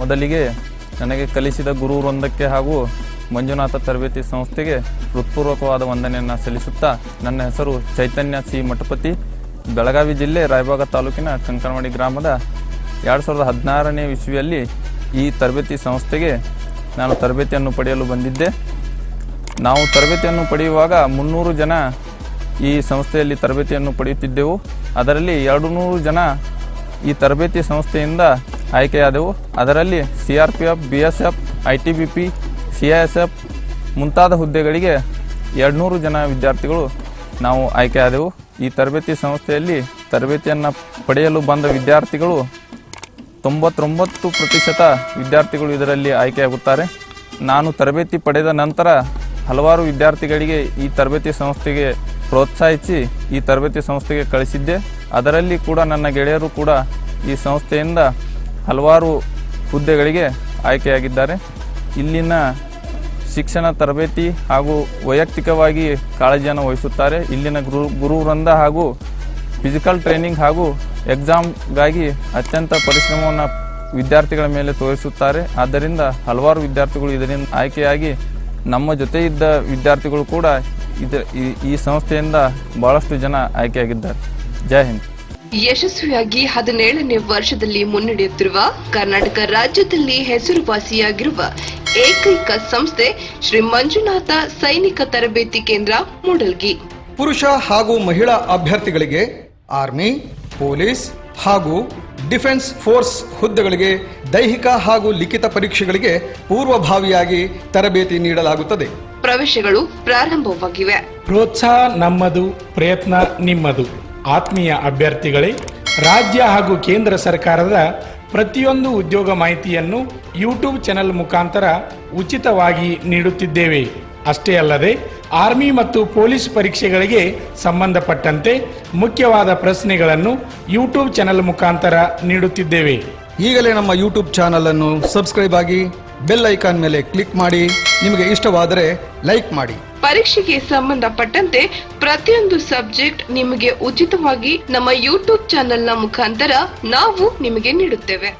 ಮೊದಲಿಗೆ ನನಗೆ ಕಲಿಸಿದ ಗುರು ವೃಂದಕ್ಕೆ ಹಾಗೂ ಮಂಜುನಾಥ ತರಬೇತಿ ಸಂಸ್ಥೆಗೆ ಹೃತ್ಪೂರ್ವಕವಾದ ವಂದನೆಯನ್ನು ಸಲ್ಲಿಸುತ್ತಾ ನನ್ನ ಹೆಸರು ಚೈತನ್ಯ ಸಿ ಮಠಪತಿ, ಬೆಳಗಾವಿ ಜಿಲ್ಲೆ ರಾಯಬಾಗ ತಾಲೂಕಿನ ಕಂಕನವಾಡಿ ಗ್ರಾಮದ ಎರಡು ಸಾವಿರದ ಹದಿನಾರನೇ ಇಸ್ವಿಯಲ್ಲಿ ಈ ತರಬೇತಿ ಸಂಸ್ಥೆಗೆ ನಾನು ತರಬೇತಿಯನ್ನು ಪಡೆಯಲು ಬಂದಿದ್ದೆ. ನಾವು ತರಬೇತಿಯನ್ನು ಪಡೆಯುವಾಗ ಮುನ್ನೂರು ಜನ ಈ ಸಂಸ್ಥೆಯಲ್ಲಿ ತರಬೇತಿಯನ್ನು ಪಡೆಯುತ್ತಿದ್ದೆವು. ಅದರಲ್ಲಿ ಎರಡು ನೂರು ಜನ ಈ ತರಬೇತಿ ಸಂಸ್ಥೆಯಿಂದ ಆಯ್ಕೆಯಾದೆವು ಅದರಲ್ಲಿ C R P F B S F I T B P C I S F ಮುಂತಾದ ಹುದ್ದೆಗಳಿಗೆ ಎರಡುನೂರು ಜನ ವಿದ್ಯಾರ್ಥಿಗಳು ನಾವು ಆಯ್ಕೆಯಾದೆವು ಈ ತರಬೇತಿ ಸಂಸ್ಥೆಯಲ್ಲಿ ತರಬೇತಿಯನ್ನು ಪಡೆಯಲು ಬಂದ ವಿದ್ಯಾರ್ಥಿಗಳು ತೊಂಬತ್ತೊಂಬತ್ತು ಪ್ರತಿಶತ ವಿದ್ಯಾರ್ಥಿಗಳು ಇದರಲ್ಲಿ ಆಯ್ಕೆಯಾಗುತ್ತಾರೆ. ನಾನು ತರಬೇತಿ ಪಡೆದ ನಂತರ ಹಲವಾರು ವಿದ್ಯಾರ್ಥಿಗಳಿಗೆ ಈ ತರಬೇತಿ ಸಂಸ್ಥೆಗೆ ಪ್ರೋತ್ಸಾಹಿಸಿ ಈ ತರಬೇತಿ ಸಂಸ್ಥೆಗೆ ಕಳಿಸಿದ್ದೆ. ಅದರಲ್ಲಿ ಕೂಡ ನನ್ನ ಗೆಳೆಯರು ಕೂಡ ಈ ಸಂಸ್ಥೆಯಿಂದ ಹಲವಾರು ಹುದ್ದೆಗಳಿಗೆ ಆಯ್ಕೆಯಾಗಿದ್ದಾರೆ. ಇಲ್ಲಿನ ಶಿಕ್ಷಣ ತರಬೇತಿ ಹಾಗೂ ವೈಯಕ್ತಿಕವಾಗಿ ಕಾಳಜಿಯನ್ನು ವಹಿಸುತ್ತಾರೆ. ಇಲ್ಲಿನ ಗುರು, ಗುರುವೃಂದ ಹಾಗೂ ಫಿಸಿಕಲ್ ಟ್ರೈನಿಂಗ್ ಹಾಗೂ ಎಕ್ಸಾಮ್ಗಾಗಿ ಅತ್ಯಂತ ಪರಿಶ್ರಮವನ್ನು ವಿದ್ಯಾರ್ಥಿಗಳ ಮೇಲೆ ತೋರಿಸುತ್ತಾರೆ. ಆದ್ದರಿಂದ ಹಲವಾರು ವಿದ್ಯಾರ್ಥಿಗಳು ಇದರಿಂದ ಆಯ್ಕೆಯಾಗಿ ನಮ್ಮ ಜೊತೆ ಇದ್ದ ವಿದ್ಯಾರ್ಥಿಗಳು ಕೂಡ ಇದ, ಈ- ಸಂಸ್ಥೆಯಿಂದ ಭಾಳಷ್ಟು ಜನ ಆಯ್ಕೆಯಾಗಿದ್ದಾರೆ. ಜೈ ಹಿಂದ್. ಯಶಸ್ವಿಯಾಗಿ ಹದಿನೇಳನೇ ವರ್ಷದಲ್ಲಿ ಮುನ್ನಡೆಯುತ್ತಿರುವ ಕರ್ನಾಟಕ ರಾಜ್ಯದಲ್ಲಿ ಹೆಸರುವಾಸಿಯಾಗಿರುವ ಏಕೈಕ ಸಂಸ್ಥೆ ಶ್ರೀ ಮಂಜುನಾಥ ಸೈನಿಕ ತರಬೇತಿ ಕೇಂದ್ರ ಮೂಡಲ್ಗಿ. ಪುರುಷ ಹಾಗೂ ಮಹಿಳಾ ಅಭ್ಯರ್ಥಿಗಳಿಗೆ ಆರ್ಮಿ ಪೊಲೀಸ್ ಹಾಗೂ ಡಿಫೆನ್ಸ್ ಫೋರ್ಸ್ ಹುದ್ದೆಗಳಿಗೆ ದೈಹಿಕ ಹಾಗೂ ಲಿಖಿತ ಪರೀಕ್ಷೆಗಳಿಗೆ ಪೂರ್ವಭಾವಿಯಾಗಿ ತರಬೇತಿ ನೀಡಲಾಗುತ್ತದೆ. ಪ್ರವೇಶಗಳು ಪ್ರಾರಂಭವಾಗಿವೆ. ಪ್ರೋತ್ಸಾಹ ನಮ್ಮದು ಪ್ರಯತ್ನ ನಿಮ್ಮದು. ಆತ್ಮೀಯ ಅಭ್ಯರ್ಥಿಗಳೇ, ರಾಜ್ಯ ಹಾಗೂ ಕೇಂದ್ರ ಸರ್ಕಾರದ ಪ್ರತಿಯೊಂದು ಉದ್ಯೋಗ ಮಾಹಿತಿಯನ್ನು ಯೂಟ್ಯೂಬ್ ಚಾನೆಲ್ ಮುಖಾಂತರ ಉಚಿತವಾಗಿ ನೀಡುತ್ತಿದ್ದೇವೆ. ಅಷ್ಟೇ ಅಲ್ಲದೆ, ಆರ್ಮಿ ಮತ್ತು ಪೊಲೀಸ್ ಪರೀಕ್ಷೆಗಳಿಗೆ ಸಂಬಂಧಪಟ್ಟಂತೆ ಮುಖ್ಯವಾದ ಪ್ರಶ್ನೆಗಳನ್ನು ಯೂಟ್ಯೂಬ್ ಚಾನೆಲ್ ಮುಖಾಂತರ ನೀಡುತ್ತಿದ್ದೇವೆ. ಈಗಲೇ ನಮ್ಮ ಯೂಟ್ಯೂಬ್ ಅನ್ನು ಸಬ್ಸ್ಕ್ರೈಬ್ ಆಗಿ ಬೆಲ್ ಐಕಾನ್ ಮೇಲೆ ಕ್ಲಿಕ್ ಮಾಡಿ, ನಿಮಗೆ ಇಷ್ಟವಾದರೆ ಲೈಕ್ ಮಾಡಿ. ಪರೀಕ್ಷೆಗೆ ಸಂಬಂಧಪಟ್ಟಂತೆ ಪ್ರತಿಯೊಂದು ಸಬ್ಜೆಕ್ಟ್ ನಿಮಗೆ ಉಚಿತವಾಗಿ ನಮ್ಮ ಯೂಟ್ಯೂಬ್ ಚಾನೆಲ್ನ ಮುಖಾಂತರ ನಾವು ನಿಮಗೆ ನೀಡುತ್ತೇವೆ.